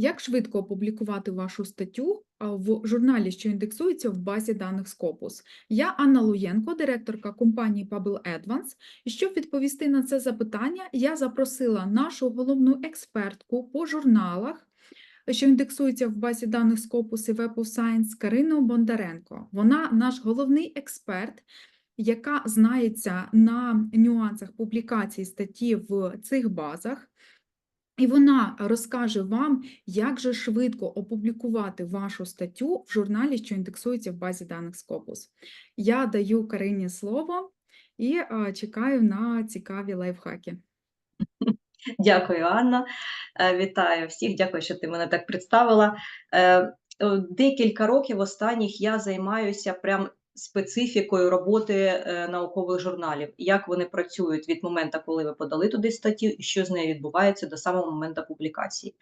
Як швидко опублікувати вашу статтю в журналі, що індексується в базі даних Scopus? Я Анна Луєнко, директорка компанії Pebble Advance. І щоб відповісти на це запитання, я запросила нашу головну експертку по журналах, що індексуються в базі даних Scopus і Web of Science Карину Бондаренко. Вона наш головний експерт, яка знається на нюансах публікації статті в цих базах. І вона розкаже вам, як же швидко опублікувати вашу статтю в журналі, що індексується в базі даних Scopus. Я даю Карині слово і е, чекаю на цікаві лайфхаки. Дякую, Анна. Е, Вітаю всіх. Дякую, що ти мене так представила. Е, Декілька років останніх я займаюся прям специфікою роботи е, наукових журналів, як вони працюють від моменту, коли ви подали туди статтю, і що з нею відбувається до самого моменту публікації.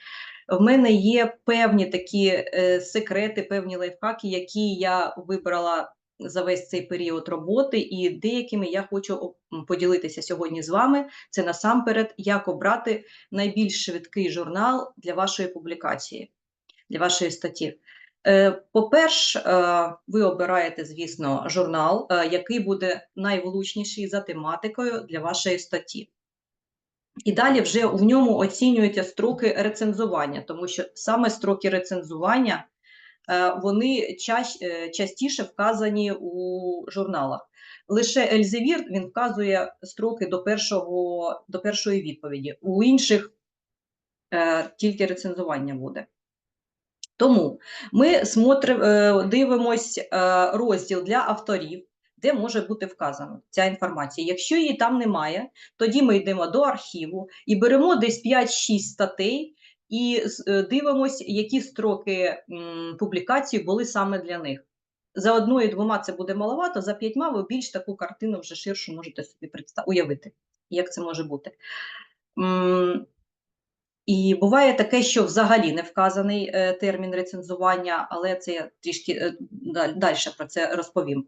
В мене є певні такі е, секрети, певні лайфхаки, які я вибрала за весь цей період роботи, і деякими я хочу поділитися сьогодні з вами. Це насамперед, як обрати найбільш швидкий журнал для вашої публікації, для вашої статті. Е, По-перше, е, ви обираєте, звісно, журнал, е, який буде найвлучніший за тематикою для вашої статті. І далі вже в ньому оцінюєте строки рецензування, тому що саме строки рецензування вони частіше вказані у журналах. Лише Ельзевір він вказує строки до першого до першої відповіді. У інших тільки рецензування буде. Тому ми е, дивимось е, розділ для авторів, де може бути вказано ця інформація. Якщо її там немає, тоді ми йдемо до архіву і беремо десь 5-6 статей і е, дивимось, які строки публікації були саме для них. За одною-двома це буде маловато, за п'ятьма ви більш таку картину вже ширшу можете собі представ... уявити, як це може бути. І буває таке, що взагалі не вказаний е, термін рецензування, але це я трішки е, далі про це розповім.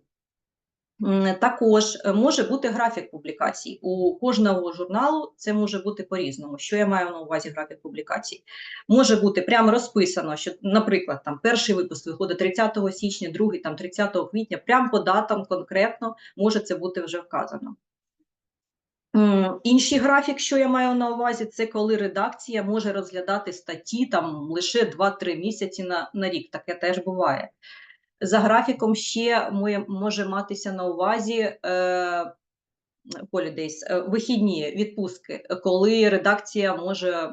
Також е, може бути графік публікацій. У кожного журналу це може бути по-різному. Що я маю на увазі графік публікацій? Може бути прямо розписано, що, наприклад, там перший випуск виходить 30 січня, другий там 30 квітня, прямо по датам конкретно може це бути вже вказано. Інший графік, що я маю на увазі, це коли редакція може розглядати статті там лише 2-3 місяці на, на рік. Таке теж буває. За графіком ще може матися на увазі е, holidays, е, вихідні відпустки, коли редакція може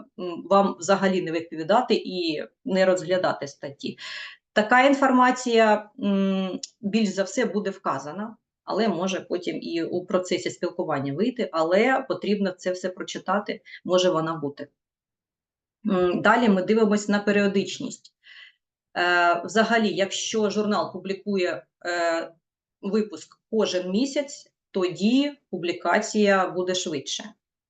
вам взагалі не відповідати і не розглядати статті. Така інформація більш за все буде вказана але може потім і у процесі спілкування вийти, але потрібно це все прочитати, може вона бути. Далі ми дивимося на періодичність. Е, Взагалі, якщо журнал публікує е, випуск кожен місяць, тоді публікація буде швидше.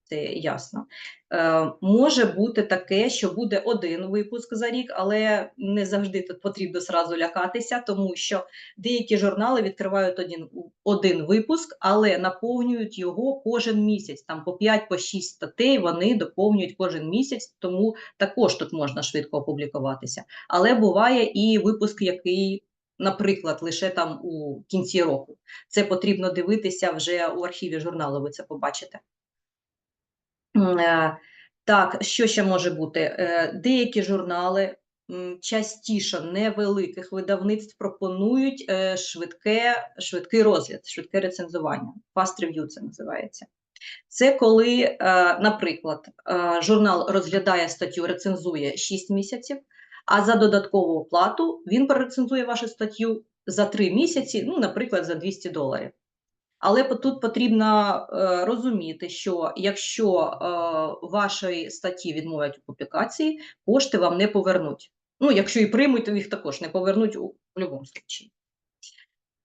Це ясно. Е, може бути таке, що буде один випуск за рік, але не завжди тут потрібно сразу лякатися, тому що деякі журнали відкривають один, один випуск, але наповнюють його кожен місяць. Там по 5 по 6 статей вони доповнюють кожен місяць, тому також тут можна швидко опублікуватися. Але буває і випуск, який. Наприклад, лише там у кінці року. Це потрібно дивитися вже у архіві журналу, ви це побачите. Е, Так, що ще може бути? Е, Деякі журнали частіше невеликих видавництв пропонують е, швидке, швидкий розгляд, швидке рецензування. Fast review це називається. Це коли, наприклад, журнал розглядає статтю, рецензує 6 місяців, а за додаткову плату він прорецензує вашу статтю за 3 місяці, ну, наприклад, за 200 доларів. Але тут потрібно е, розуміти, що якщо е, вашої статті відмовлять у публікації, кошти вам не повернуть. Ну, якщо і приймуть, то їх також не повернуть у будь-якому випадку.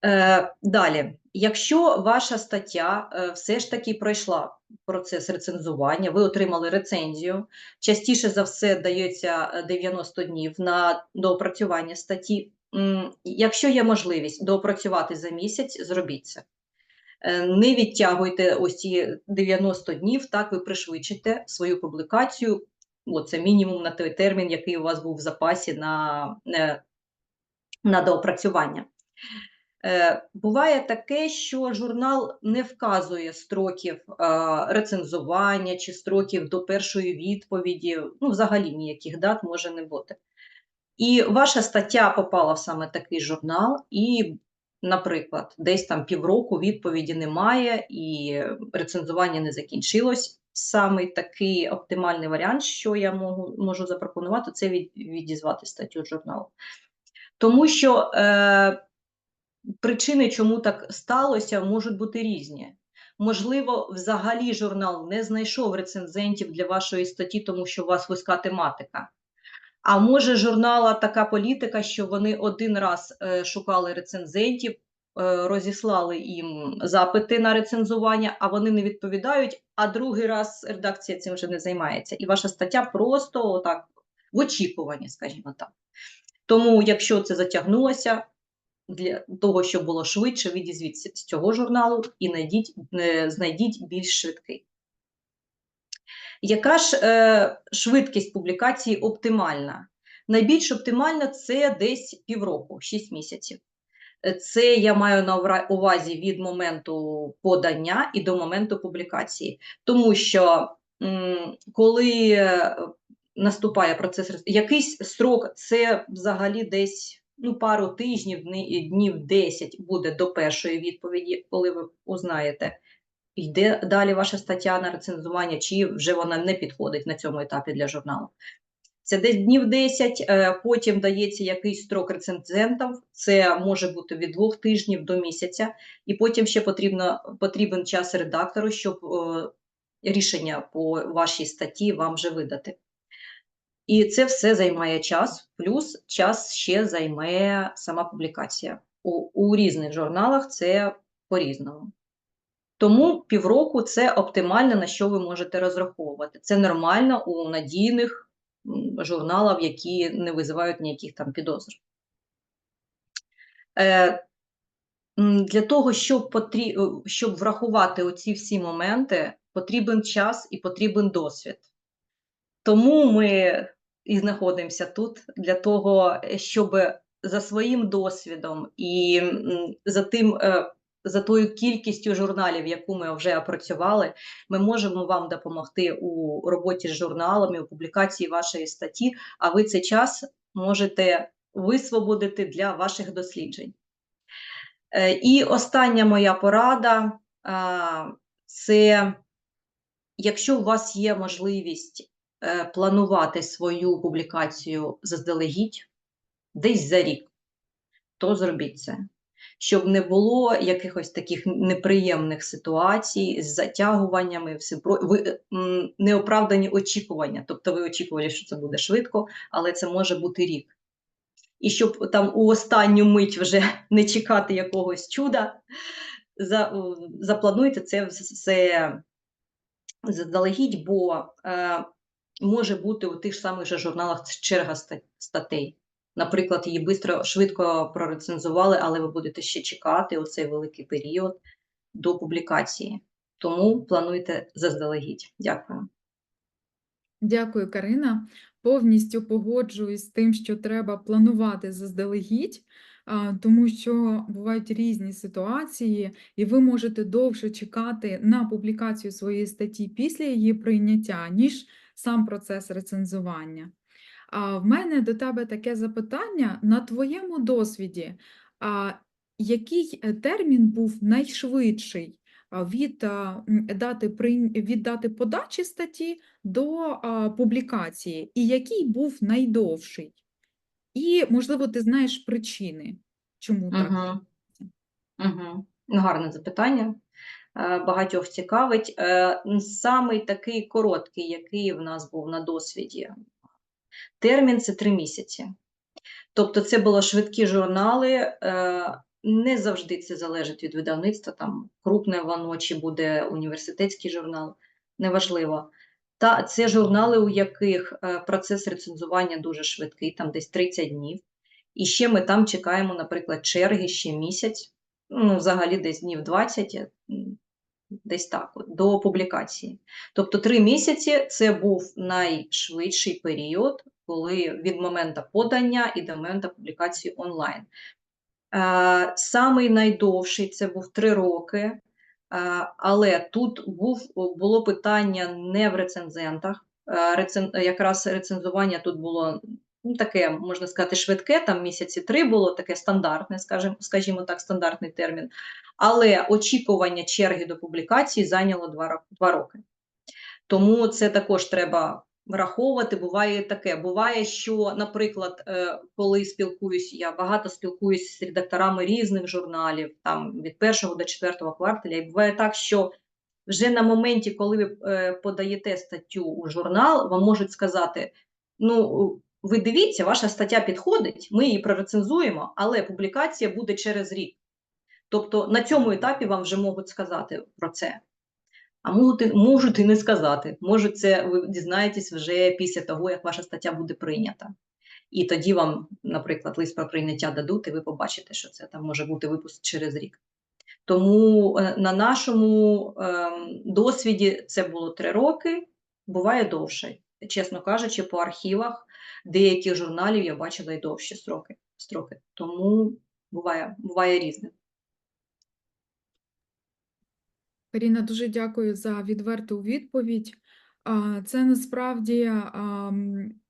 Е, далі, якщо ваша стаття е, все ж таки пройшла процес рецензування, ви отримали рецензію, частіше за все дається е, 90 днів на доопрацювання статті. Якщо є можливість доопрацювати за місяць, зробіть це. Е, Не відтягуйте ось ці 90 днів, так ви пришвидшите свою публікацію От, це мінімум на той термін, який у вас був в запасі на, е, на доопрацювання. Е, Буває таке, що журнал не вказує строків рецензування чи строків до першої відповіді, ну, взагалі ніяких дат може не бути. І ваша стаття попала в саме такий журнал, і, наприклад, десь там півроку відповіді немає, і рецензування не закінчилось. Саме такий оптимальний варіант, що я можу, можу запропонувати, це від, відізвати статтю журналу. Тому що е, причини, чому так сталося, можуть бути різні. Можливо, взагалі журнал не знайшов рецензентів для вашої статті, тому що у вас вузька тематика. А може, журнала така політика, що вони один раз е, шукали рецензентів, е, розіслали їм запити на рецензування, а вони не відповідають, а другий раз редакція цим вже не займається. І ваша стаття просто так в очікуванні, скажімо так. Тому, якщо це затягнулося, для того, щоб було швидше, відізвіться з цього журналу і знайдіть, е, знайдіть більш швидкий. Яка ж е, швидкість публікації оптимальна? Найбільш оптимальна це десь півроку, 6 місяців. Це я маю на увазі від моменту подання і до моменту публікації. Тому що коли е, наступає процес, якийсь строк, це взагалі десь ну, пару тижнів, днів 10 буде до першої відповіді, коли ви узнаєте, йде далі ваша стаття на рецензування, чи вже вона не підходить на цьому етапі для журналу. Це десь днів 10, е, потім дається якийсь строк рецензентам, це може бути від двох тижнів до місяця, і потім ще потрібно, потрібен час редактору, щоб е, рішення по вашій статті вам вже видати. І це все займає час, плюс час ще займе сама публікація. У, у різних журналах це по-різному. Тому півроку це оптимально, на що ви можете розраховувати. Це нормально у надійних м, журналах, які не визивають ніяких там підозр. Е, для того, щоб, потрі... е, щоб врахувати оці всі моменти, потрібен час і потрібен досвід. Тому ми і знаходимося тут для того, щоб за своїм досвідом і за тим, е, за тою кількістю журналів, яку ми вже опрацювали, ми можемо вам допомогти у роботі з журналами, у публікації вашої статті, а ви цей час можете висвободити для ваших досліджень. Е, І остання моя порада це якщо у вас є можливість е, планувати свою публікацію заздалегідь, десь за рік, то зробіть це. Щоб не було якихось таких неприємних ситуацій з затягуваннями, ви, неоправдані очікування. Тобто ви очікували, що це буде швидко, але це може бути рік. І щоб там у останню мить вже не чекати якогось чуда, за, заплануйте це все заздалегідь, бо е, може бути у тих самих же журналах черга ста- статей. Наприклад, її бистро, швидко прорецензували, але ви будете ще чекати оцей великий період до публікації. Тому плануйте заздалегідь. Дякую. Дякую, Карина. Повністю погоджуюсь з тим, що треба планувати заздалегідь, тому що бувають різні ситуації, і ви можете довше чекати на публікацію своєї статті після її прийняття, ніж сам процес рецензування. А в мене до тебе таке запитання: на твоєму досвіді, а, який е, термін був найшвидший від дати від дати подачі статті до публікації, і який був найдовший? І, можливо, ти знаєш причини, чому так? Угу. Угу. Гарне запитання. Е, Багатьох цікавить. Е, Самий такий короткий, який в нас був на досвіді, термін це три місяці. Тобто це були швидкі журнали. е, Не завжди це залежить від видавництва, там крупне воно чи буде університетський журнал, неважливо. Та це журнали, у яких е, процес рецензування дуже швидкий, там десь 30 днів. І ще ми там чекаємо, наприклад, черги ще місяць, ну, взагалі десь днів 20. Десь так, от, до публікації. Тобто три місяці це був найшвидший період, коли від моменту подання і до моменту публікації онлайн. Е, Самий найдовший це був три роки, е, але тут був, було питання не в рецензентах. Е, якраз рецензування тут було ну, таке, можна сказати, швидке, там місяці три було таке стандартне, скажімо, скажімо так, стандартний термін. Але очікування черги до публікації зайняло два, два роки. Тому це також треба враховувати. Буває таке. Буває, що, наприклад, е, коли спілкуюсь, я багато спілкуюсь з редакторами різних журналів, там від першого до четвертого кварталя, і буває так, що вже на моменті, коли ви е, подаєте статтю у журнал, вам можуть сказати: ну, ви дивіться, ваша стаття підходить, ми її прорецензуємо, але публікація буде через рік. Тобто на цьому етапі вам вже можуть сказати про це. А можуть, і- не сказати. Можуть це ви дізнаєтесь вже після того, як ваша стаття буде прийнята. І тоді вам, наприклад, лист про прийняття дадуть, і ви побачите, що це там може бути випуск через рік. Тому е, на нашому ем, досвіді це було три роки, буває довше. Чесно кажучи, по архівах деяких журналів я бачила і довші строки. строки. Тому буває, буває різне. Каріна, дуже дякую за відверту відповідь. Це насправді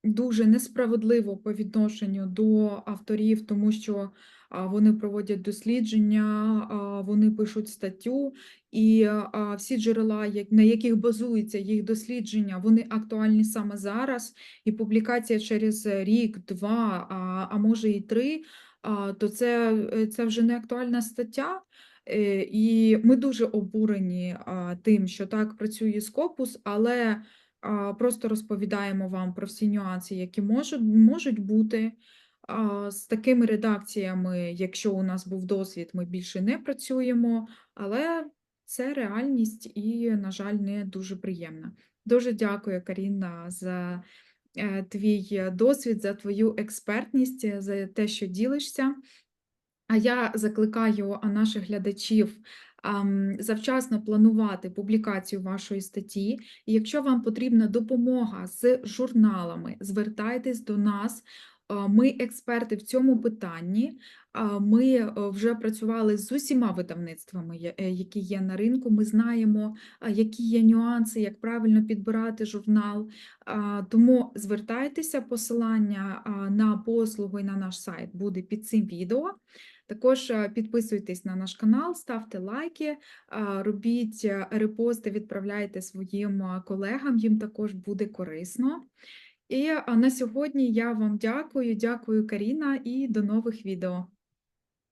дуже несправедливо по відношенню до авторів, тому що вони проводять дослідження, вони пишуть статтю, і всі джерела, на яких базується їх дослідження, вони актуальні саме зараз. І публікація через рік, два, а, може і три, то це, е, це вже не актуальна стаття. Е, І ми дуже обурені тим, що так працює Скопус, але просто розповідаємо вам про всі нюанси, які можуть, можуть бути. З такими редакціями, якщо у нас був досвід, ми більше не працюємо, але це реальність і, на жаль, не дуже приємна. Дуже дякую, Каріна, за е, твій досвід, за твою експертність, за те, що ділишся. А я закликаю наших глядачів завчасно планувати публікацію вашої статті. І якщо вам потрібна допомога з журналами, звертайтесь до нас. А, Ми експерти в цьому питанні. Ми е, вже працювали з усіма видавництвами, е, які є на ринку. Ми знаємо, які є нюанси, як правильно підбирати журнал. Тому звертайтеся, посилання на послугу і на наш сайт буде під цим відео. Також е, підписуйтесь на наш канал, ставте лайки, робіть е, репости, відправляйте своїм е, колегам, їм також буде корисно. І на сьогодні я вам дякую, дякую, Каріна, і до нових відео.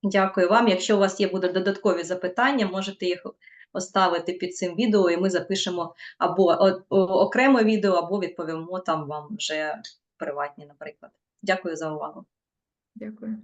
Дякую вам. Якщо у вас є будуть додаткові запитання, можете їх оставити під цим відео, і ми запишемо або о- о- окреме відео, або відповімо там вам вже приватні, наприклад. Дякую за увагу. Дякую.